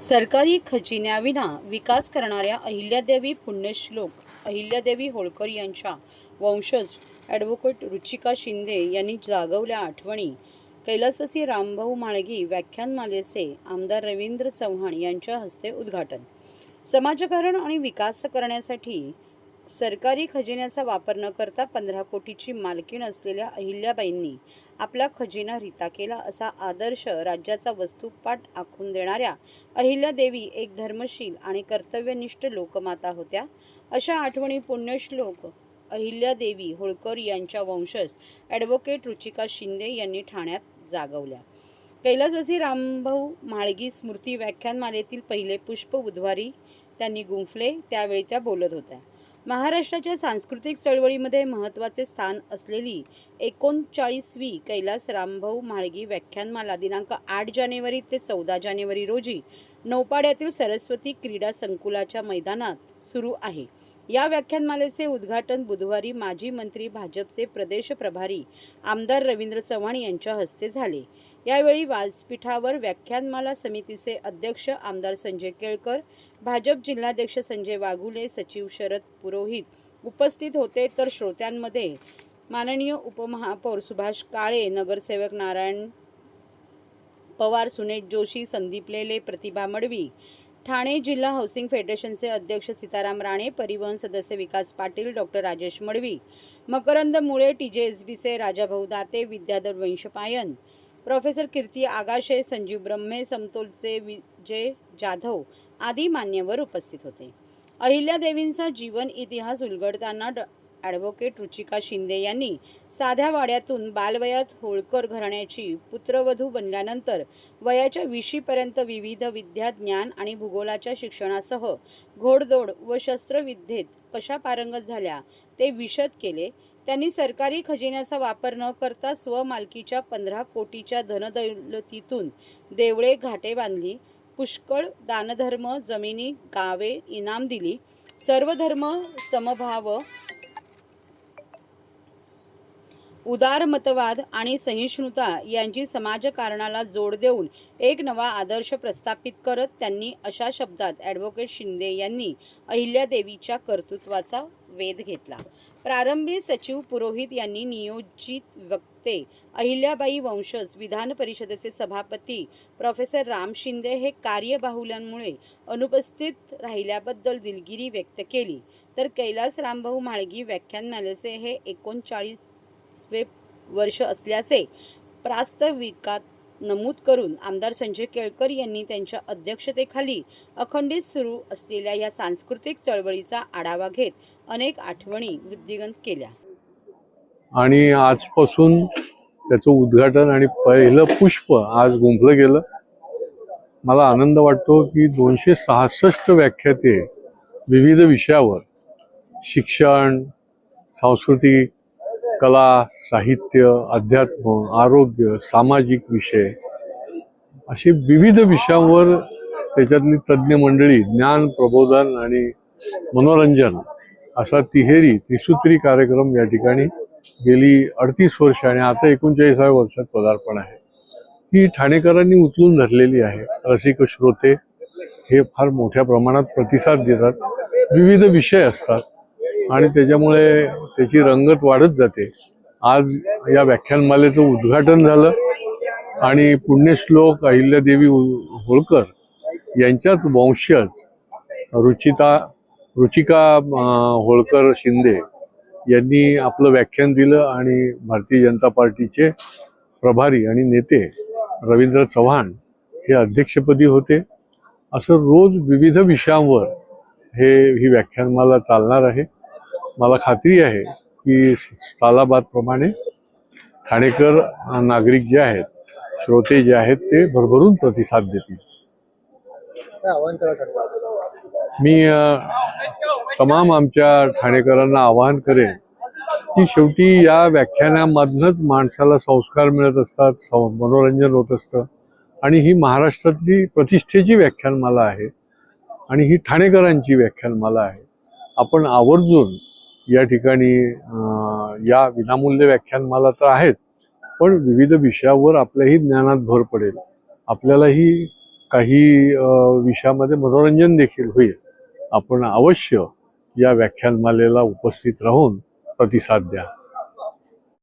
सरकारी खजिन्याविना विकास करणाऱ्या अहिल्यादेवी पुण्यश्लोक अहिल्यादेवी होळकर यांच्या वंशज ॲडव्होकेट रुचिका शिंदे यांनी जागवल्या आठवणी. कैलासवासी रामभाऊ माळगी व्याख्यानमालेचे आमदार रवींद्र चव्हाण यांच्या हस्ते उद्घाटन. समाजकारण आणि विकास करण्यासाठी सरकारी खजिन्याचा वापर न करता पंधरा कोटीची मालकीण असलेल्या अहिल्याबाईंनी आपला खजिना रिता केला असा आदर्श राज्याचा वस्तुपाठ आखून देणाऱ्या अहिल्यादेवी एक धर्मशील आणि कर्तव्यनिष्ठ लोकमाता होत्या. अशा आठवणी पुण्यश्लोक अहिल्यादेवी होळकर यांच्या वंशज ॲडव्होकेट रुचिका शिंदे यांनी ठाण्यात जागवल्या. कैलासवासी रामभाऊ म्हाळगी स्मृती व्याख्यानमालेतील पहिले पुष्प बुधवारी त्यांनी गुंफले त्यावेळी त्या बोलत होत्या. महाराष्ट्राच्या सांस्कृतिक चळवळीमध्ये महत्त्वाचे स्थान असलेली एकोणचाळीसवी कैलास रामभाऊ म्हाळगी व्याख्यानमाला दिनांक आठ जानेवारी ते चौदा जानेवारी रोजी नौपाड्यातील सरस्वती क्रीडा संकुलाच्या मैदानात सुरू आहे. या व्याख्यानमालेचे उद्घाटन बुधवारी माजी मंत्री भाजपचे प्रदेश प्रभारी आमदार रवींद्र चव्हाण यांच्या हस्ते झाले. यावेळी व्यासपीठावर व्याख्यानमाला समितीचे अध्यक्ष आमदार संजय केळकर भाजप जिल्हाध्यक्ष संजय वाघुले सचिव शरद पुरोहित उपस्थित होते. तर श्रोत्यांमध्ये माननीय उपमहापौर सुभाष काळे नगरसेवक नारायण पवार सुनेश जोशी संदीप लेले प्रतिभा मडवी ठाणे जिल्हा हाऊसिंग फेडरेशनचे अध्यक्ष सीताराम राणे परिवहन सदस्य Vikas Patil doctor Rajesh Madavi Makarand Mule T J S बीचे राजाभाऊ दाते विद्याधर वंशपायन प्रोफेसर कीर्ती आगाशे संजीव ब्रह्मे समतोलचे विजय जाधव आदी मान्यवर उपस्थित होते. अहिल्यादेवींचा जीवन इतिहास उलगडताना ॲडव्होकेट रुचिका शिंदे यांनी साध्या वाड्यातून बालवयात होळकर घराण्याची पुत्रवधू बनल्यानंतर वयाच्या विशीपर्यंत विविध विद्या ज्ञान आणि भूगोलाच्या शिक्षणासह घोडदौड व शस्त्रविद्येत कशा पारंगत झाल्या ते विशद केले. त्यांनी सरकारी खजिन्याचा वापर न करता स्वमालकीच्या पंधरा कोटीच्या धनदौलतीतून देवळे घाटे बांधली पुष्कळ दानधर्म जमिनी गावे इनाम दिली. सर्वधर्म समभाव उदारमतवाद आणि सहिष्णुता यांची समाजकारणाला जोड देऊन एक नवा आदर्श प्रस्थापित करत त्यांनी अशा शब्दात ॲडव्होकेट शिंदे यांनी अहिल्यादेवीच्या कर्तृत्वाचा वेध घेतला. प्रारंभी सचिव पुरोहित यांनी नियोजित वक्ते अहिल्याबाई वंशज विधान परिषदेचे सभापती प्रोफेसर राम शिंदे हे कार्यबाहुल्यांमुळे अनुपस्थित राहिल्याबद्दल दिलगिरी व्यक्त केली. तर कैलास रामभाऊ माळगी व्याख्यानमालेचे हे एकोणचाळीस पाचवे वर्ष असल्याचे प्रास्ताविकात नमूद करून आमदार संजय केळकर यांनी त्यांच्या अध्यक्षतेखाली अखंडित सुरू असलेल्या या सांस्कृतिक चळवळीचा आढावा घेत अनेक आठवणी वृद्धिगंत केल्या. आणि आजपासून त्याचं उद्घाटन आणि पहिलं पुष्प आज गुंफलं गेलं. मला आनंद वाटतो की दोनशे सहासष्ट व्याख्याते विविध विषयावर शिक्षण सांस्कृतिक कला साहित्य अध्यात्म आरोग्य सामाजिक विषय असे विविध विषयांवर त्याच्यातली तज्ज्ञ मंडळी ज्ञान प्रबोधन आणि मनोरंजन असा तिहेरी त्रिसूत्री कार्यक्रम या ठिकाणी गेली अडतीस वर्ष आणि आता एकोणचाळीसाव्या वर्षात पदार्पण आहे. ही ठाणेकरांनी उचलून धरलेली आहे. रसिक श्रोते हे फार मोठ्या प्रमाणात प्रतिसाद देतात. विविध विषय असतात. आणि त्याच्यामुळे त्याची रंगत वाढत जाते. आज या व्याख्यानमालेचं उद्घाटन झालं आणि पुण्यश्लोक अहिल्यादेवी उ- होळकर यांच्याच वंशज रुचिता रुचिका होळकर शिंदे यांनी आपलं व्याख्यान दिलं आणि भारतीय जनता पार्टीचे प्रभारी आणि नेते रवींद्र चव्हाण हे अध्यक्षपदी होते. असं रोज विविध विषयांवर हे ही व्याख्यानमाला चालणार आहे. मला खात्री आहे की सालाबादप्रमाणे ठाणेकर नागरिक जे आहेत श्रोते जे आहेत ते भरभरून प्रतिसाद देतील. मी तमाम आमच्या ठाणेकरांना आवाहन करेन की शेवटी या व्याख्यानामधनच माणसाला संस्कार मिळत असतात सं- मनोरंजन होत असतं. आणि ही महाराष्ट्रातली प्रतिष्ठेची व्याख्यानमाला आहे आणि ही ठाणेकरांची व्याख्यानमाला आहे. आपण आवर्जून या ठिकाणी या विनामूल्य व्याख्यानमाला तर आहेत पण विविध विषयावर आपल्याही ज्ञानात भर पडेल. आपल्यालाही काही विषयामध्ये मनोरंजन देखील होईल. आपण अवश्य या व्याख्यानमालेला उपस्थित राहून प्रतिसाद द्या.